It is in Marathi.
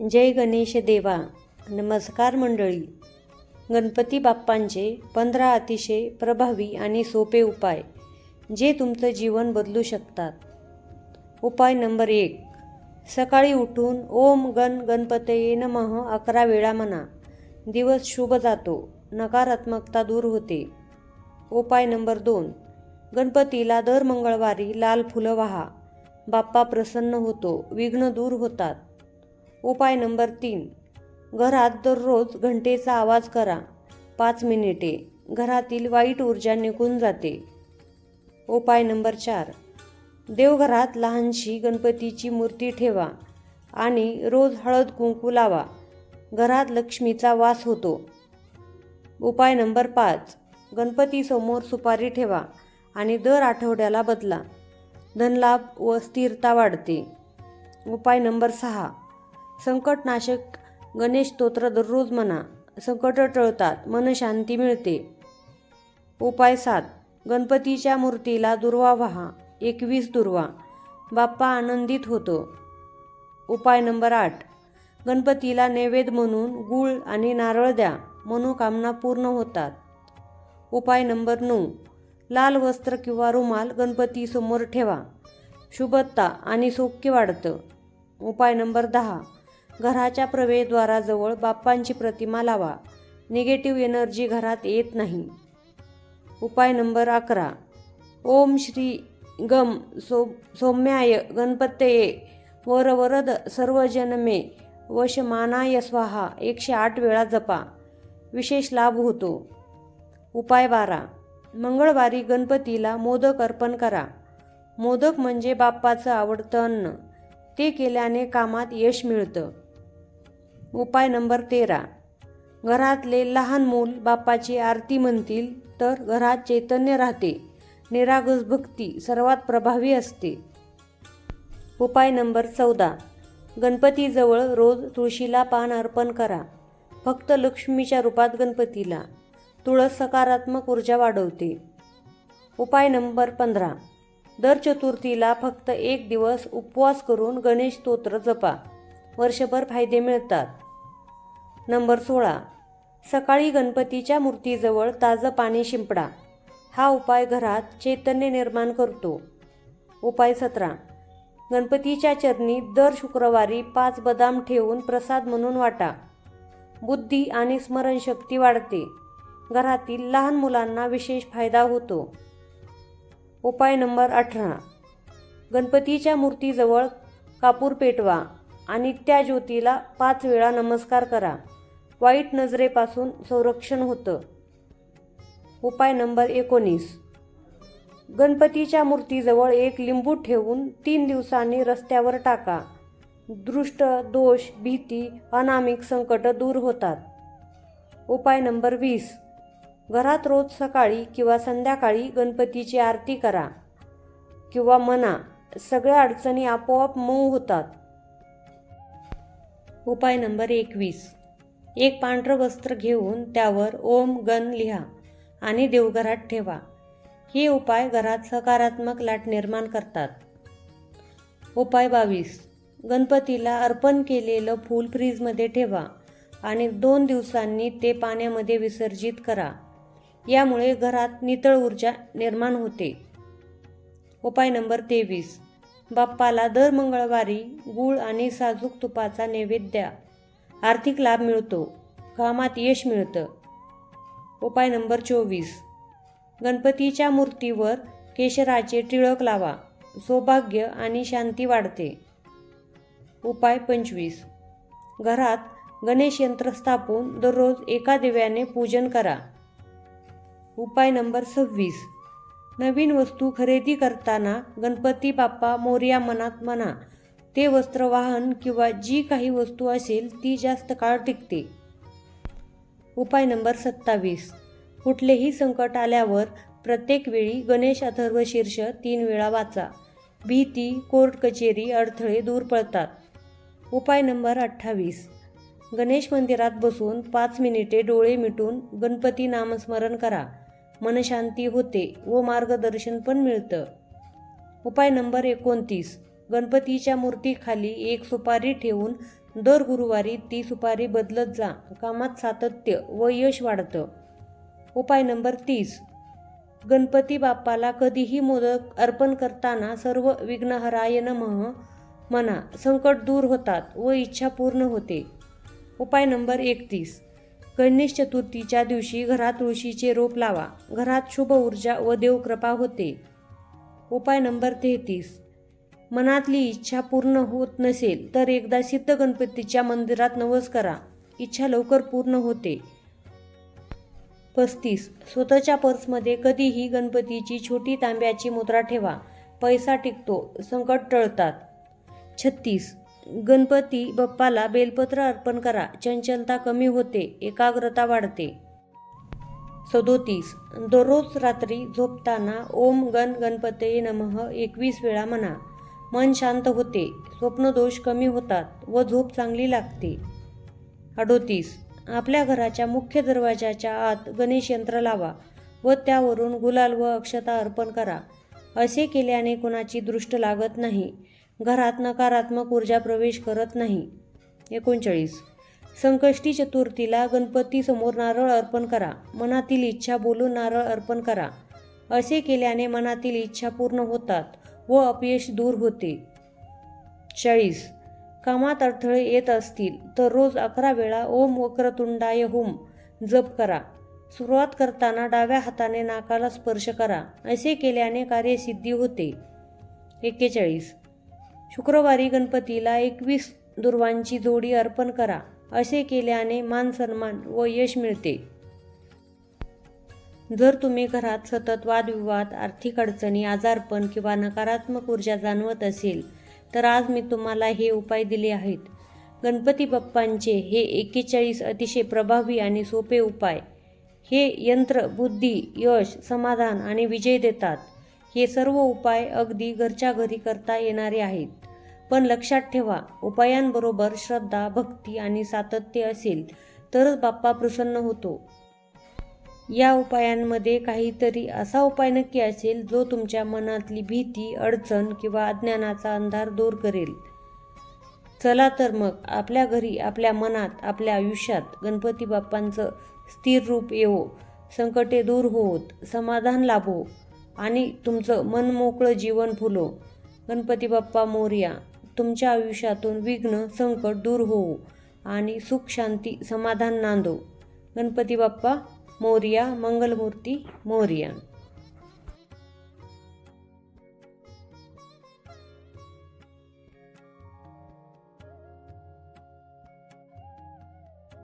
जय गणेश देवा नमस्कार मंडळी. गणपती बाप्पांचे पंधरा अतिशय प्रभावी आणि सोपे उपाय जे तुमचं जीवन बदलू शकतात. उपाय नंबर एक सकाळी उठून ओम गण गणपतये नमः अकरा वेळा म्हणा. दिवस शुभ जातो नकारात्मकता दूर होते. उपाय नंबर दोन गणपतीला दर मंगळवारी लाल फुलं वाहा. बाप्पा प्रसन्न होतो विघ्न दूर होतात. उपाय नंबर तीन. घरात दररोज घंटेचा आवाज करा. पाच मिनिटे. घरातील वाईट ऊर्जा निघून जाते. उपाय नंबर चार. देवघरात लहानशी गणपतीची मूर्ती ठेवा आणि रोज हळद कुंकू लावा. घरात लक्ष्मीचा वास होतो. उपाय नंबर पाच. गणपतीसमोर सुपारी ठेवा आणि दर आठवड्याला बदला. धनलाभ व स्थिरता वाढते. उपाय नंबर सहा. संकटनाशक गणेश स्तोत्र दररोज म्हणा. संकट टळतात मनशांती मिळते. उपाय सात. गणपतीच्या मूर्तीला दुर्वा व्हा. एकवीस दुर्वा. बाप्पा आनंदित होतो. उपाय नंबर आठ. गणपतीला नैवेद्य म्हणून गूळ आणि नारळ द्या. मनोकामना पूर्ण होतात. उपाय नंबर नऊ. लाल वस्त्र किंवा रुमाल गणपतीसमोर ठेवा. शुभत्ता आणि सौख्य वाढतं. उपाय नंबर दहा. घराच्या प्रवेशद्वाराजवळ बाप्पांची प्रतिमा लावा. निगेटिव्ह एनर्जी घरात येत नाही. उपाय नंबर अकरा. ओम श्री गम सो सौम्याय गणपतये. वरवरद सर्व जनमे वशमानाय स्वाहा. एकशे आठ वेळा जपा. विशेष लाभ होतो. उपाय बारा. मंगळवारी गणपतीला मोदक अर्पण करा. मोदक म्हणजे बाप्पाचं आवडतं अन्न. ते केल्याने कामात यश मिळतं. उपाय नंबर तेरा. घरातले लहान मूल बापाची आरती म्हणतील तर घरात चैतन्य राहते. निरागस भक्ती सर्वात प्रभावी असते. उपाय नंबर चौदा. गणपतीजवळ रोज तुळशीला पान अर्पण करा. फक्त लक्ष्मीच्या रूपात गणपतीला. तुळस सकारात्मक ऊर्जा वाढवते. उपाय नंबर पंधरा. दर चतुर्थीला फक्त एक दिवस उपवास करून गणेश स्तोत्र जपा. वर्षभर फायदे मिळतात. नंबर सोळा. सकाळी गणपतीच्या मूर्तीजवळ ताजं पाणी शिंपडा. हा उपाय घरात चैतन्य निर्माण करतो. उपाय सतरा. गणपतीच्या चरणी दर शुक्रवारी पाच बदाम ठेवून प्रसाद म्हणून वाटा. बुद्धी आणि स्मरणशक्ती वाढते. घरातील लहान मुलांना विशेष फायदा होतो. उपाय नंबर अठरा. गणपतीच्या मूर्तीजवळ कापूर पेटवा आणि त्या ज्योतीला पाच वेळा नमस्कार करा. वाईट नजरेपासून संरक्षण होतं. उपाय नंबर एकोणीस. गणपतीच्या मूर्तीजवळ एक लिंबू ठेवून तीन दिवसांनी रस्त्यावर टाका. दृष्ट दोष भीती अनामिक संकट दूर होतात. उपाय नंबर वीस. घरात रोज सकाळी किंवा संध्याकाळी गणपतीची आरती करा किंवा म्हणा सगळ्या अडचणी आपोआप मऊ होतात. उपाय नंबर एकवीस. एक पांढरं वस्त्र घेऊन त्यावर ओम गण लिहा आणि देवघरात ठेवा. हे उपाय घरात सकारात्मक लाट निर्माण करतात. उपाय बावीस. गणपतीला अर्पण केलेलं फूल फ्रीजमध्ये ठेवा आणि दोन दिवसांनी ते पाण्यामध्ये विसर्जित करा. यामुळे घरात नितळ ऊर्जा निर्माण होते. उपाय नंबर तेवीस. बाप्पाला दर मंगळवारी गूळ आणि साजूक तुपाचा नैवेद्य आर्थिक लाभ मिळतो. कामात यश मिळतं. उपाय नंबर चोवीस. गणपतीच्या मूर्तीवर केशराचे टिळक लावा. सौभाग्य आणि शांती वाढते. उपाय पंचवीस. घरात गणेश यंत्र स्थापून दररोज एका दिव्याने पूजन करा. उपाय नंबर सव्वीस. नवीन वस्तू खरेदी करताना गणपती बाप्पा मोर्या मनात म्हणा. ते वस्त्र वाहन किंवा जी काही वस्तू असेल ती जास्त काळ टिकते. उपाय नंबर सत्तावीस. कुठलेही संकट आल्यावर प्रत्येक वेळी गणेश अथर्व शीर्ष तीन वेळा वाचा. भीती कोर्ट कचेरी अडथळे दूर पळतात उपाय नंबर अठ्ठावीस. गणेश मंदिरात बसून पाच मिनिटे डोळे मिटून गणपती नामस्मरण करा. मनशांती होते व मार्गदर्शन पण मिळतं. उपाय नंबर एकोणतीस. गणपतीच्या मूर्तीखाली एक सुपारी ठेवून दर गुरुवारी ती सुपारी बदलत जा कामात सातत्य व यश वाढतं. उपाय नंबर तीस. गणपती बाप्पाला कधीही मोदक अर्पण करताना सर्व विघ्नहराय नमः म्हणा संकट दूर होतात व इच्छा पूर्ण होते. उपाय नंबर एकतीस. गणेश चतुर्थीच्या दिवशी घरात तुळशीचे रोप लावा. घरात शुभ ऊर्जा व देवकृपा होते. उपाय नंबर तेहतीस. मनातली इच्छा पूर्ण होत नसेल तर एकदा सिद्ध गणपतीच्या मंदिरात नवस करा. इच्छा लवकर पूर्ण होते. पस्तीस. स्वतःच्या पर्समध्ये कधीही गणपतीची छोटी तांब्याची मुद्रा ठेवा. पैसा टिकतो. संकट टळतात. छत्तीस. गणपती बाप्पाला बेलपत्र अर्पण करा. चंचलता कमी होते. एकाग्रता वाढते. सदोतीस. दररोज रात्री झोपताना ओम गण गणपते नमः एकवीस वेळा म्हणा. मन शांत होते. स्वप्नदोष कमी होतात व झोप चांगली लागते. अडोतीस. आपल्या घराच्या मुख्य दरवाजाच्या आत गणेश यंत्र लावा व त्यावरून गुलाल व अक्षता अर्पण करा. असे केल्याने कुणाची दृष्ट लागत नाही. घरात नकारात्मक ऊर्जा प्रवेश करत नाही. एकोणचाळीस. संकष्टी चतुर्थीला गणपती समोर नारळ अर्पण करा. मनातील इच्छा बोलून नारळ अर्पण करा. असे केल्याने मनातील इच्छा पूर्ण होतात व अपयश दूर होते. चाळीस. कामात अडथळे येत असतील तर रोज अकरा वेळा ओम वक्रतुंडाय होम जप करा. सुरुवात करताना डाव्या हाताने नाकाला स्पर्श करा. असे केल्याने कार्यसिद्धी होते. एक्केचाळीस. शुक्रवारी गणपतीला एकवीस दुर्वांची जोडी अर्पण करा असे केल्याने मान सन्मान व यश मिळते. जर तुम्ही घरात सतत वादविवाद आर्थिक अडचणी आजारपण किंवा नकारात्मक ऊर्जा जाणवत असेल तर आज मी तुम्हाला हे उपाय दिले आहेत. गणपती बाप्पांचे हे एक्केचाळीस अतिशय प्रभावी आणि सोपे उपाय. हे यंत्र बुद्धी यश समाधान आणि विजय देतात. हे सर्व उपाय अगदी घरच्या घरी करता येणारे आहेत. पण लक्षात ठेवा उपायांबरोबर श्रद्धा भक्ती आणि सातत्य असेल तरच बाप्पा प्रसन्न होतो. या उपायांमध्ये काहीतरी असा उपाय नक्की असेल जो तुमच्या मनातली भीती अडचण किंवा अज्ञानाचा अंधार दूर करेल. चला तर मग आपल्या घरी आपल्या मनात आपल्या आयुष्यात गणपती बाप्पांचं स्थिर रूप येवो संकटे दूर होत समाधान लाभो आणि तुमचं मनमोकळं जीवन फुलो. गणपती बाप्पा मोर्या. तुमच्या आयुष्यातून विघ्न संकट दूर होऊ आणि सुख शांती समाधान नांदो गणपती बाप्पा मोर्या मंगलमूर्ती मोर्या.